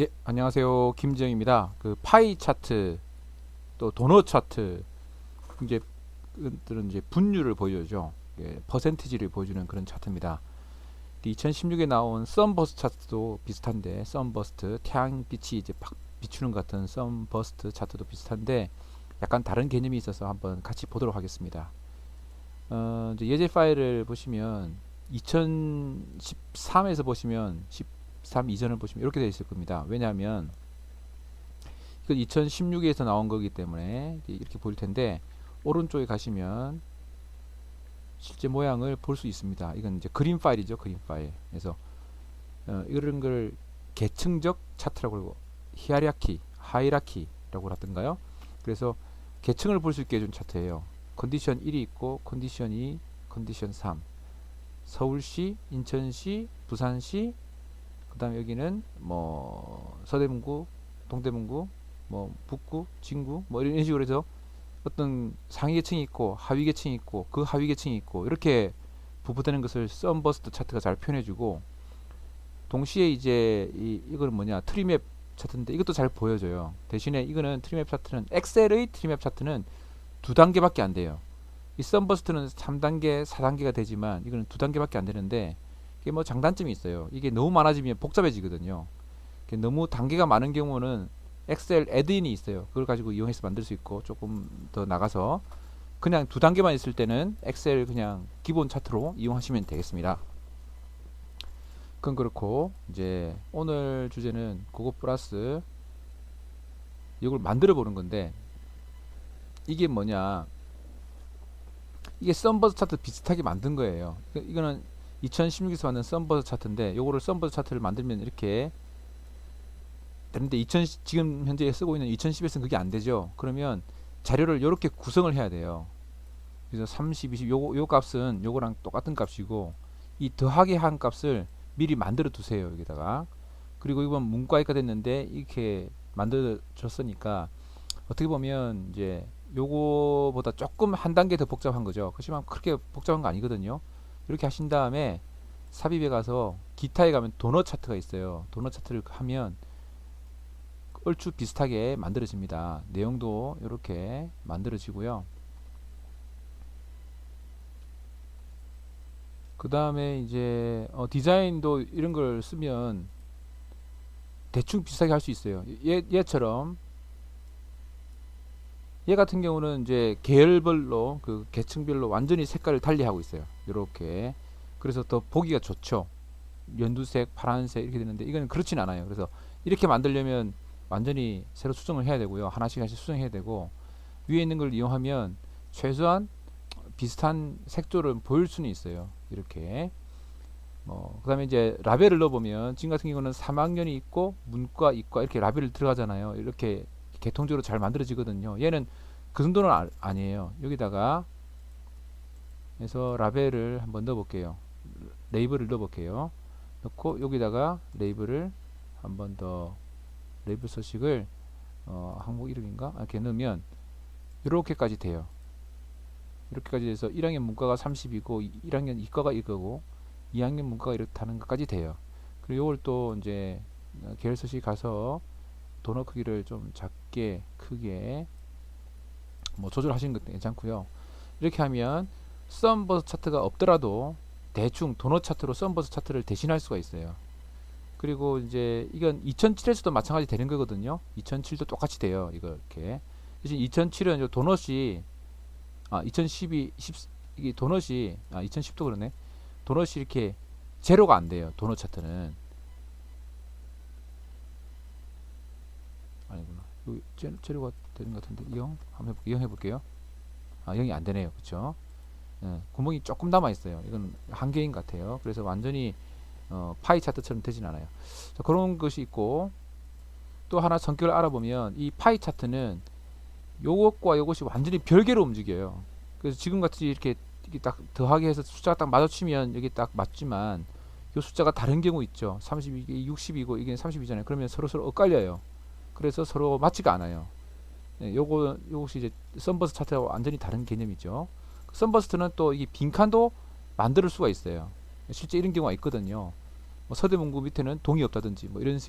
네, 안녕하세요. 김지영입니다. 그 파이 차트 또 도넛 차트 이제 그들은 이제 분류를 보여주죠. 예, 퍼센티지를 보여주는 그런 차트입니다. 2016에 나온 썬버스트 차트도 비슷한데 썬버스트 태양빛이 이제 팍 비추는 것 같은 썬버스트 차트도 비슷한데 약간 다른 개념이 있어서 한번 같이 보도록 하겠습니다. 어, 예제 파일을 보시면 2013에서 보시면 13 이전을 보시면 이렇게 되어 있을 겁니다. 왜냐하면 이건 2016에서 나온 거기 때문에 이렇게 보일 텐데 오른쪽에 가시면 실제 모양을 볼 수 있습니다. 이건 이제 그림 파일이죠, 그림 파일. 그래서 어, 이런 걸 계층적 차트라고 그러고 히아리아키, 하이라키라고 하던가요? 그래서 계층을 볼 수 있게 해준 차트예요. 컨디션 1이 있고 컨디션 2, 컨디션 3. 서울시, 인천시, 부산시, 그 다음에 여기는 뭐 서대문구, 동대문구, 뭐 북구, 진구 뭐 이런 식으로 해서 어떤 상위 계층이 있고 하위 계층이 있고 그 하위 계층이 있고 이렇게 부부되는 것을 썬버스트 차트가 잘 표현해주고 동시에 이제 이 이거는 뭐냐 트리맵 차트인데 이것도 잘 보여줘요. 대신에 이거는 트리맵 차트는 엑셀의 트리맵 차트는 두 단계밖에 안 돼요. 이 썬버스트는 3단계, 4단계가 되지만 이거는 두 단계밖에 안 되는데 이게 뭐 장단점이 있어요. 이게 너무 많아지면 복잡해지거든요. 너무 단계가 많은 경우는 엑셀 애드인이 있어요. 그걸 가지고 이용해서 만들 수 있고 조금 더 나가서 그냥 두 단계만 있을 때는 엑셀 그냥 기본 차트로 이용하시면 되겠습니다. 그건 그렇고 이제 오늘 주제는 그거 플러스 이걸 만들어 보는 건데 이게 뭐냐 이게 썬버스 차트 비슷하게 만든 거예요. 이거- 이거는 2016에서 만든 썬버스 차트인데 요거를 썬버스 차트를 만들면 이렇게 되는데 2000 지금 현재 쓰고 있는 2010에서는 그게 안 되죠. 그러면 자료를 이렇게 구성을 해야 돼요. 그래서 30, 20 요거 요 값은 요거랑 똑같은 값이고 이 더하기 한 값을 미리 만들어 두세요. 여기다가. 그리고 이번 문과가 됐는데 이렇게 만들어 줬으니까 어떻게 보면 이제 요거보다 조금 한 단계 더 복잡한 거죠. 그렇지만 그렇게 복잡한 거 아니거든요. 이렇게 하신 다음에 삽입에 가서 기타에 가면 도넛 차트가 있어요. 도넛 차트를 하면 얼추 비슷하게 만들어집니다. 내용도 이렇게 만들어지고요. 그 다음에 이제 어, 디자인도 이런 걸 쓰면 대충 비슷하게 할 수 있어요. 얘, 얘처럼 얘 같은 경우는 이제 계열별로 그 계층별로 완전히 색깔을 달리하고 있어요. 이렇게 그래서 더 보기가 좋죠. 연두색, 파란색 이렇게 되는데 이거는 그렇진 않아요. 그래서 이렇게 만들려면 완전히 새로 수정을 해야 되고요. 하나씩 하나씩 수정해야 되고 위에 있는 걸 이용하면 최소한 비슷한 색조를 보일 수는 있어요. 이렇게 뭐 그다음에 이제 라벨을 넣어보면 지금 같은 경우는 3학년이 있고 문과, 이과 이렇게 라벨을 들어가잖아요. 이렇게 개통적으로 잘 만들어지거든요. 얘는 그 정도는 아, 아니에요. 여기다가 해서 라벨을 한번 넣어볼게요. 레이블을 넣어볼게요. 넣고 여기다가 레이블을 한 번 더 레이블 서식을 어, 항목 이름인가 이렇게 넣으면 이렇게까지 돼요. 이렇게까지 돼서 1학년 문과가 30이고 1학년 이과가 이거고 2학년 문과가 이렇다는 것까지 돼요. 그리고 이걸 또 이제 어, 계열 서식 가서 도넛 크기를 좀 작게 크게 뭐 조절하시는 것도 괜찮고요. 이렇게 하면 썬버스 차트가 없더라도 대충 도넛 차트로 썬버스 차트를 대신할 수가 있어요. 그리고 이제 이건 2007에서도 마찬가지 되는 거거든요. 2007도 똑같이 돼요. 이거 이렇게. 대신 2007은 도넛이 아 2012, 10 이게 도넛이 아 2010도 그러네. 도넛이 이렇게 제로가 안 돼요. 도넛 차트는 제, 제로가 되는 것 같은데 0 한번 해볼게요. 0 해볼게요. 아 0이 안 되네요. 그렇죠? 예, 구멍이 조금 남아 있어요. 이건 한 개인 것 같아요. 그래서 완전히 어, 파이 차트처럼 되진 않아요. 자, 그런 것이 있고 또 하나 성격을 알아보면 이 파이 차트는 요것과 요것이 완전히 별개로 움직여요. 그래서 지금 같이 이렇게, 이렇게 딱 더하기 해서 숫자가 딱 마주치면 여기 딱 맞지만 요 숫자가 다른 경우 있죠. 30 이게 60이고 이게 30이잖아요. 그러면 서로 서로 엇갈려요. 그래서 서로 맞지가 않아요. 네, 요거 요것이 이제 썬버스 차트와 완전히 다른 개념이죠. 썬버스트는 또 이게 빈칸도 만들 수가 있어요. 실제 이런 경우가 있거든요. 뭐 서대문구 밑에는 동이 없다든지 뭐 이런 식